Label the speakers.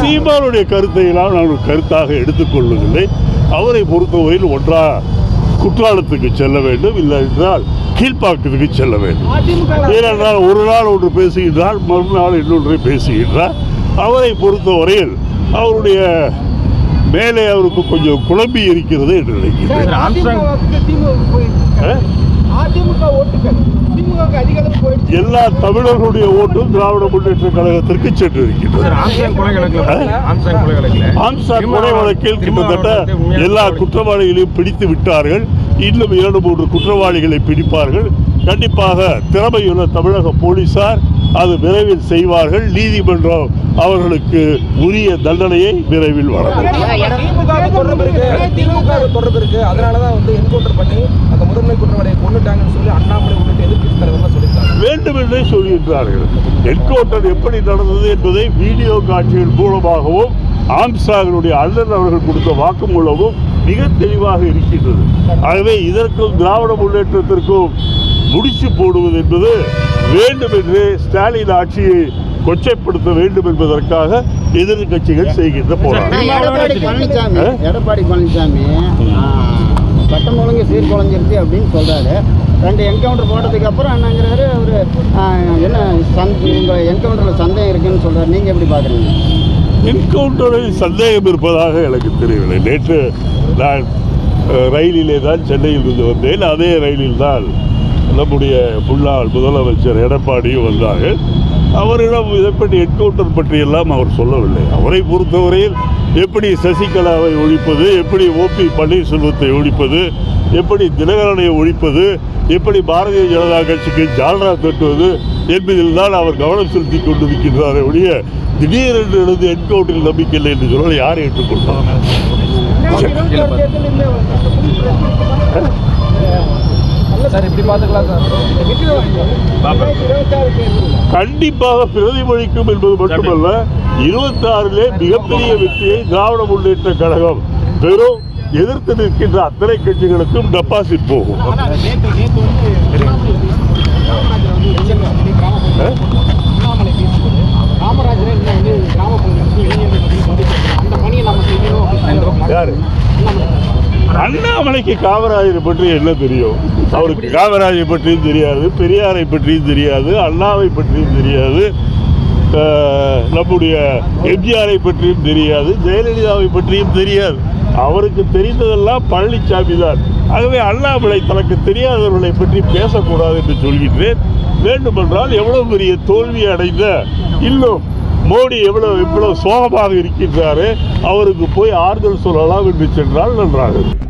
Speaker 1: சீமானுடைய கருத்தை எல்லாம் நான் ஒரு கருத்தாக எடுத்துக்கொள்வதில்லை. அவரை பொறுத்தவரையில் ஒன்றா குற்றாலத்துக்கு செல்ல வேண்டும் இல்லை என்றால் கீழ்ப்பாக்கத்துக்கு செல்ல வேண்டும். ஏனென்றால் ஒரு நாள் ஒன்று பேசுகின்றால் மறுநாள் இன்னொன்றை பேசுகின்றார். அவரை பொறுத்தவரையில் அவருடைய மேலே அவருக்கு கொஞ்சம் குழம்பி இருக்கிறது என்று நினைக்கிறேன் எல்லா தமிழர்களுடைய ஓட்டும் திராவிட முன்னேற்ற கழகத்திற்கு சென்று இருக்கின்றது ஆம்சார் கொலை வழக்கில் கிட்டத்தட்ட எல்லா குற்றவாளிகளையும் பிடித்து விட்டார்கள். இன்னும் இரண்டு மூன்று குற்றவாளிகளை பிடிப்பார்கள். கண்டிப்பாக திறமையுள்ள தமிழக போலீசார் அது விரைவில் செய்வார்கள். நீதிமன்றம் அவர்களுக்கு உரிய தண்டனையை விரைவில் வழங்கும்.
Speaker 2: சொல்லியிருக்காங்க
Speaker 1: வேண்டுமென்றே சொல்கின்றார்கள். என்கவுண்டர் எப்படி நடந்தது என்பதை வீடியோ காட்சிகள் மூலமாகவும் ஆம்சாகனுடைய அண்ணன் அவர்கள் கொடுத்த வாக்குமூலமும் மிக தெளிவாக இருக்கின்றது. ஆகவே இதற்கும் திராவிட முன்னேற்றத்திற்கும் முடிச்சு போடுவது என்பது வேண்டுமென்றே ஸ்டாலின் ஆட்சியை கொச்சைப்படுத்த வேண்டும் என்பதற்காக எதிர்க்கட்சிகள் செய்கின்ற போராட்டம்.
Speaker 3: எடப்பாடி பழனிசாமி. சட்டம் ஒழுங்கு சீர்குலைஞ்சிருச்சு அப்படின்னு சொல்றாரு. ரெண்டு என்கவுண்டர் போட்டதுக்கு அப்புறம் என்னங்கிறாரு அவர் என்ன சந் என்கவுண்டரில் சந்தேகம் இருக்குன்னு சொல்கிறார் நீங்கள் எப்படி பார்க்குறீங்க
Speaker 1: என்கவுண்டரில் சந்தேகம் இருப்பதாக எனக்கு தெரியவில்லை. நேற்று நான் ரயிலிலே தான் சென்னையில் இருந்து வந்தேன். அதே ரயிலில் தான் நம்முடைய முன்னாள் முதலமைச்சர் எடப்பாடியும் வந்தார்கள். அவரிடம் இதை பற்றி என்கவுண்டர் பற்றியெல்லாம் அவர் சொல்லவில்லை. அவரை பொறுத்தவரையில் எப்படி சசிகலாவை ஒழிப்பது எப்படி ஓபி பன்னீர்செல்வத்தை ஒழிப்பது எப்படி தினகரனை ஒழிப்பது எப்படி பாரதிய ஜனதா கட்சிக்கு ஜால்ரா தட்டுவது என்பதில் தான் அவர் கவனம் செலுத்தி கொண்டிருக்கின்றாரே ஒழிய திடீரென்று எழுந்து என்கவுண்டரில் நம்பிக்கை இல்லை என்று சொன்னால் யார் ஏற்றுக்கொள்வாங்க
Speaker 2: சார் இப்படி பாத்துக்கலாம் சார்.
Speaker 1: கண்டிப்பாக பிரதிபலிக்கும் என்பது மட்டுமல்ல இருபத்தாறிலே மிகப்பெரிய வெற்றியை திராவிட முன்னேற்ற கழகம் பெரும் எதிர்த்து நிற்கின்ற அத்தனை கட்சிகளுக்கும் டெபாசிட் போகும். அண்ணாமலைக்கு காமராஜரை பற்றி என்ன தெரியும்? அவருக்கு காமராஜரை பற்றியும் தெரியாது பெரியாரை பற்றியும் தெரியாது அண்ணாவை பற்றியும் தெரியாது நம்முடைய எம்ஜிஆரை பற்றியும் தெரியாது ஜெயலலிதாவை பற்றியும் தெரியாது. அவருக்கு தெரிந்ததெல்லாம் பழனிசாமி தான். ஆகவே அண்ணாமலை தனக்கு தெரியாதவர்களை பற்றி பேசக்கூடாது என்று சொல்கின்றேன். வேண்டுமென்றால் எவ்வளவு பெரிய தோல்வி அடைந்த இன்னும் மோடி எவ்வளவு எவ்வளவு சோகமாக இருக்கின்றாரு அவருக்கு போய் ஆறுதல் சொல்லலாம் என்று சென்றால் நன்றாக இருக்கும்.